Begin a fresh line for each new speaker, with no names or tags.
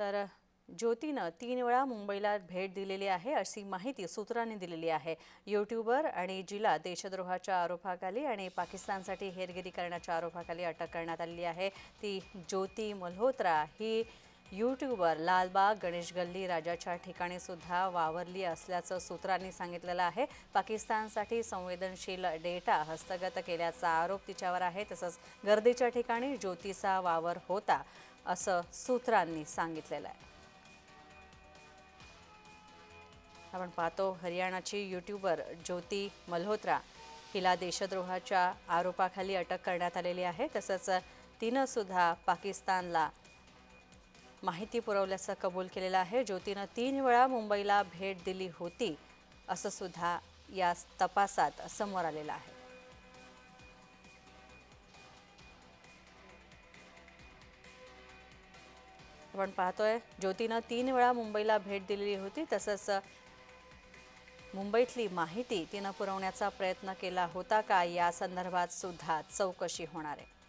तर ज्योतीनं तीन वेळा मुंबईला भेट दिलेली आहे अशी माहिती सूत्रांनी दिलेली आहे. यूट्यूबर आणि जिला देशद्रोहाच्या आरोपाखाली आणि पाकिस्तानसाठी हेरगिरी करण्याच्या आरोपाखाली अटक करण्यात आलेली आहे. ती ज्योती मल्होत्रा ही यूट्यूबर लालबाग गणेश गल्ली राजाच्या ठिकाणी सुद्धा वावरली असल्याचं सूत्रांनी सांगितलेलं आहे. पाकिस्तानसाठी संवेदनशील डेटा हस्तगत केल्याचा आरोप तिच्यावर आहे. तसंच गर्दीच्या ठिकाणी ज्योतीचा वावर होता. असं सूत्रांनी सांगितलेलं आहे. आपण पाहतो हरियाणाची यूट्यूबर ज्योती मल्होत्रा हिला देशद्रोहाच्या आरोपाखाली अटक करण्यात आलेली आहे. तसंच तिनं सुद्धा पाकिस्तानला माहिती पुरवल्याचं कबूल केलेलं आहे. ज्योतीनं तीन वेळा मुंबईला भेट दिली होती असं सुद्धा या तपासात समोर आलेलं आहे. आपण पाहतोय ज्योतीनं तीन वेळा मुंबईला भेट दिलेली होती. तसंच मुंबईतली माहिती तिनं पुरवण्याचा प्रयत्न केला होता का? या संदर्भात सुद्धा चौकशी होणार आहे.